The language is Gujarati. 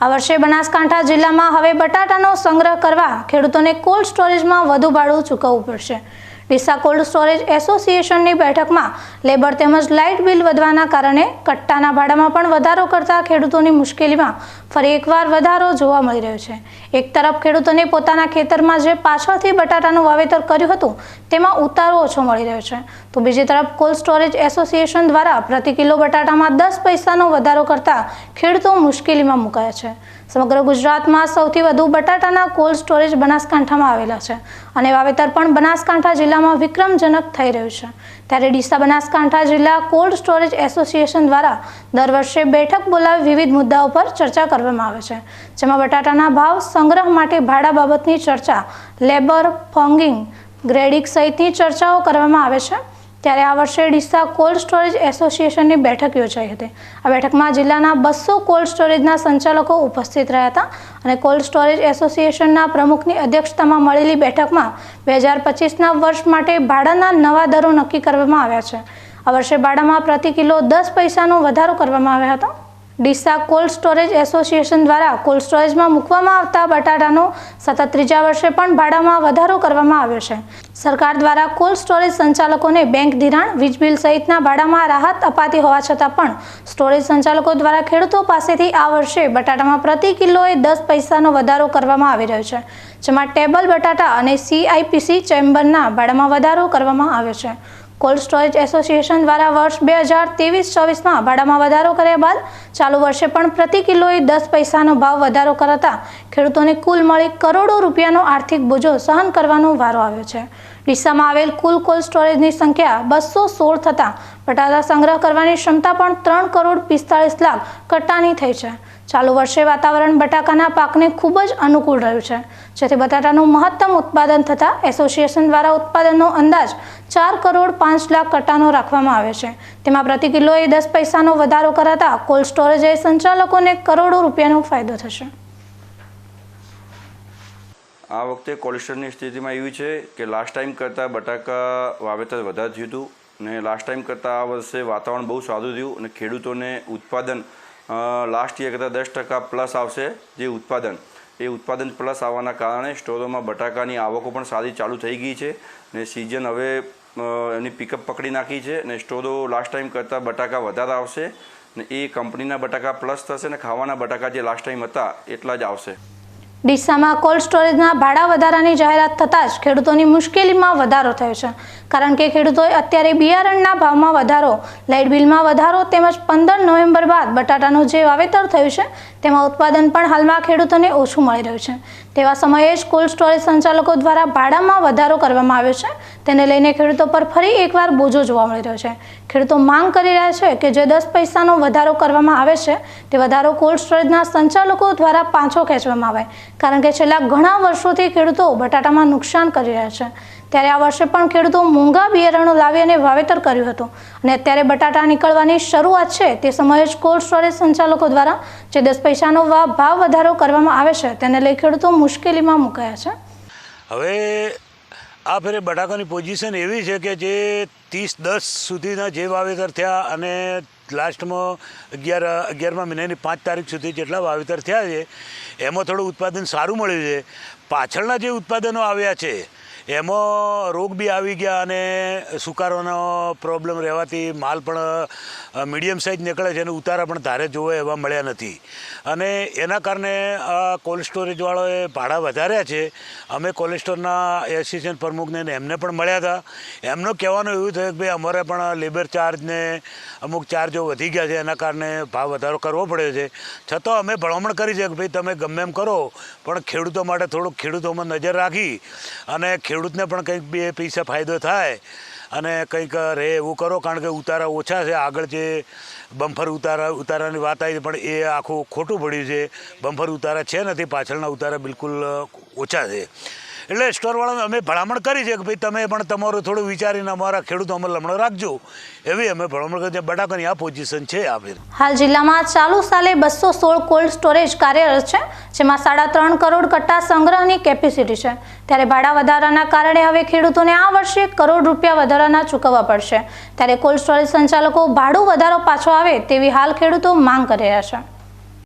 આ વર્ષે બનાસકાંઠા જિલ્લામાં હવે બટાટાનો સંગ્રહ કરવા ખેડૂતોને કોલ્ડ સ્ટોરેજમાં વધુ ભાડું ચૂકવવું પડશે. ડીસા કોલ્ડ સ્ટોરેજ એસોસિએશનની બેઠકમાં લેબર તેમજ લાઇટ બિલ વધવાના કારણે કટ્ટાના ભાડામાં પણ વધારો કરતા ખેડૂતોની મુશ્કેલીમાં ફરી એકવાર વધારો જોવા મળી રહ્યો છે. એક તરફ ખેડૂતોને પોતાના ખેતરમાં જે પાછળથી બટાટાનું વાવેતર કર્યું હતું, તેમાં ઉતારો ઓછો મળી રહ્યો છે. તો બીજી તરફ કોલ્ડ સ્ટોરેજ એસોસિએશન દ્વારા પ્રતિ કિલો બટાટામાં દસ પૈસાનો વધારો કરતા ખેડૂતો મુશ્કેલીમાં મુકાયા છે. સમગ્ર ગુજરાતમાં સૌથી વધુ બટાટાના કોલ્ડ સ્ટોરેજ બનાસકાંઠામાં આવેલા છે અને વાવેતર પણ બનાસકાંઠા જિલ્લામાં વિક્રમજનક થઈ રહ્યું છે. ત્યારે ડીસા બનાસકાંઠા જિલ્લા કોલ્ડ સ્ટોરેજ એસોસિએશન દ્વારા દર વર્ષે બેઠક બોલાવી વિવિધ મુદ્દાઓ પર ચર્ચા કરવામાં આવે છે, જેમાં બટાટાના ભાવ, સંગ્રહ માટે ભાડા બાબતની ચર્ચા, લેબર, ફોંગિંગ ગ્રેડિંગ સહિતની ચર્ચાઓ કરવામાં આવે છે. ત્યારે આ વર્ષે ડીસા કોલ્ડ સ્ટોરેજ એસોસિએશનની બેઠક યોજાઈ હતી. આ બેઠકમાં જિલ્લાના બસો કોલ્ડ સ્ટોરેજના સંચાલકો ઉપસ્થિત રહ્યા હતા અને કોલ્ડ સ્ટોરેજ એસોસિએશનના પ્રમુખની અધ્યક્ષતામાં મળેલી બેઠકમાં બે હજાર પચીસના વર્ષ માટે ભાડાના નવા દરો નક્કી કરવામાં આવ્યા છે. આ વર્ષે ભાડામાં પ્રતિ કિલો દસ પૈસાનો વધારો કરવામાં આવ્યો હતો. ડીસા કોલ્ડ સ્ટોરેજ એસોસિએશન દ્વારા કોલ્ડ સ્ટોરેજમાં મૂકવામાં આવતા બટાટાનો સતત ત્રીજા વર્ષે પણ ભાડામાં વધારો કરવામાં આવ્યો છે. સરકાર દ્વારા કોલ્ડ સ્ટોરેજ સંચાલકોને બેંક ધિરાણ, વીજ બિલ સહિતના ભાડામાં રાહત અપાતી હોવા છતાં પણ સ્ટોરેજ સંચાલકો દ્વારા ખેડૂતો પાસેથી આ વર્ષે બટાટામાં પ્રતિ કિલોએ દસ પૈસાનો વધારો કરવામાં આવી રહ્યો છે, જેમાં ટેબલ બટાટા અને સીઆઈપીસી ચેમ્બરના ભાડામાં વધારો કરવામાં આવ્યો છે. કોલ્ડ સ્ટોરેજ એસોસિએશન દ્વારા વર્ષ બે હજાર ત્રેવીસ ચોવીસમાં ભાડામાં વધારો કર્યા બાદ ચાલુ વર્ષે પણ પ્રતિ કિલોએ દસ પૈસાનો ભાવ વધારો કરાતા ખેડૂતોને કુલ મળી કરોડો રૂપિયાનો આર્થિક બોજો સહન કરવાનો વારો આવ્યો છે. ડીસામાં આવેલ કુલ કોલ્ડ સ્ટોરેજની સંખ્યા બસો સોળ થતાં બટાટા સંગ્રહ કરવાની ક્ષમતા પણ ત્રણ કરોડ પિસ્તાળીસ લાખ કટ્ટાની થઈ છે. ચાલુ વર્ષે વાતાવરણ બટાકાના પાકને ખૂબ જ અનુકૂળ રહ્યું છે. જેથી બટાટાનું મહત્તમ ઉત્પાદન થતાં એસોસિએશન દ્વારા ઉત્પાદનનો અંદાજ ચાર કરોડ પાંચ લાખ કટ્ટાનો રાખવામાં આવે છે. તેમાં પ્રતિ કિલોએ દસ પૈસાનો વધારો કરાતા કોલ્ડ સ્ટોરેજ સંચાલકોને કરોડો રૂપિયાનો ફાયદો થશે. આ વખતે કોલેસ્ટ્રોલની સ્થિતિમાં એવી છે કે લાસ્ટ ટાઈમ કરતાં બટાકા વાવેતર વધારે થયું હતું ને લાસ્ટ ટાઈમ કરતાં આ વર્ષે વાતાવરણ બહુ સારું થયું અને ખેડૂતોને ઉત્પાદન લાસ્ટ યર કરતાં દસ ટકા પ્લસ આવશે જે ઉત્પાદન. એ ઉત્પાદન પ્લસ આવવાના કારણે સ્ટોરોમાં બટાકાની આવકો પણ સારી ચાલુ થઈ ગઈ છે ને સિઝન હવે એની પિકઅપ પકડી નાખી છે ને સ્ટોરો લાસ્ટ ટાઈમ કરતાં બટાકા વધારે આવશે ને એ કંપનીના બટાકા પ્લસ થશે ને ખાવાના બટાકા જે લાસ્ટ ટાઈમ હતા, એટલા જ આવશે. ડીસામાં કોલ્ડ સ્ટોરેજના ભાડા વધારાની જાહેરાત થતાં જ ખેડૂતોની મુશ્કેલીમાં વધારો થયો છે. કારણ કે ખેડૂતોએ અત્યારે બિયારણના ભાવમાં વધારો, લાઇટ બિલમાં વધારો તેમજ પંદર નવેમ્બર બાદ બટાટાનું જે વાવેતર થયું છે, તેમાં ઉત્પાદન પણ હાલમાં ખેડૂતોને ઓછું મળી રહ્યું છે. તેવા સમયે જ કોલ્ડ સ્ટોરેજ સંચાલકો દ્વારા ભાડામાં વધારો કરવામાં આવ્યો છે. તેને લઈને ખેડૂતો પર ફરી એકવાર બોજો જોવા મળી રહ્યો છે. ખેડૂતો માંગ કરી રહ્યા છે કે જે દસ પૈસાનો વધારો કરવામાં આવે છે, તે વધારો કોલ્ડ સ્ટોરેજના સંચાલકો દ્વારા પાછો ખેંચવામાં આવે. કારણ કે છેલ્લા ઘણા વર્ષોથી ખેડૂતો બટાટામાં નુકસાન કરી રહ્યા છે. ત્યારે આ વર્ષે પણ ખેડૂતો મોંઘા બિયારણો લાવી અને વાવેતર કર્યું હતું. અને અત્યારે બટાટા નીકળવાની શરૂઆત છે તે સમયે જ કોલ્ડ સ્ટોરેજ સંચાલકો દ્વારા જે દસ પૈસાનો ભાવ વધારો કરવામાં આવે છે, તેને લઈ ખેડૂતો મુશ્કેલીમાં મુકાયા છે. હવે આ ફેરે બટાકાની પોઝિશન એવી છે કે જે ત્રીસ, દસ સુધીના જે વાવેતર થયા અને લાસ્ટમાં અગિયાર, અગિયારમા મહિનાની પાંચ તારીખ સુધી જેટલા વાવેતર થયા છે, એમાં થોડું ઉત્પાદન સારું મળ્યું છે. પાછળના જે ઉત્પાદનો આવ્યા છે એમાં રોગ બી આવી ગયા અને સુકારોનો પ્રોબ્લેમ રહેવાથી માલ પણ મીડિયમ સાઇઝ નીકળે છે અને ઉતારા પણ ધારે જોવે એવા મળ્યા નથી. અને એના કારણે આ કોલ્ડ સ્ટોરેજવાળાએ ભાડા વધાર્યા છે. અમે કોલ્ડ સ્ટોરના એસિસ્ટન્ટ પ્રમુખને એમને પણ મળ્યા હતા. એમનું કહેવાનું એવું થયું કે ભાઈ, અમારે પણ લેબર ચાર્જને અમુક ચાર્જો વધી ગયા છે, એના કારણે ભાવ વધારો કરવો પડ્યો છે. છતાં અમે ભલામણ કરી છે કે ભાઈ, તમે ગમે એમ કરો, પણ ખેડૂતો માટે થોડુંક ખેડૂતોમાં નજર રાખી અને ખેડૂતને પણ કંઈક બે પૈસા ફાયદો થાય અને કંઈક રહે એવું કરો, કારણ કે ઉતારા ઓછા છે. આગળ જે બમ્ફર ઉતારા, ઉતારાની વાત આવી, પણ એ આખું ખોટું પડ્યું છે. બમ્ફર ઉતારા છે નથી, પાછળના ઉતારા બિલકુલ ઓછા છે. એટલે સ્ટોરવાળાને અમે ભલામણ કરી છે કે ભાઈ તમે પણ તમારું થોડું વિચારીને અમારા ખેડૂતો અમલ લમણો રાખજો. એવી અમે ભલામણ કરી છે. બટાકાની આ પોઝિશન છે આ હાલ જિલ્લામાં ચાલુ સાલે બસો સોળ કોલ્ડ સ્ટોરેજ કાર્યરત છે, જેમાં સાડા ત્રણ કરોડ કટ્ટા સંગ્રહની કેપેસિટી છે. ત્યારે ભાડા વધારાના કારણે હવે ખેડૂતોને આ વર્ષે કરોડ રૂપિયા વધારાના ચૂકવવા પડશે. ત્યારે કોલ્ડ સ્ટોરેજ સંચાલકો ભાડું વધારો પાછો આવે તેવી હાલ ખેડૂતો માંગ કરી રહ્યા છે.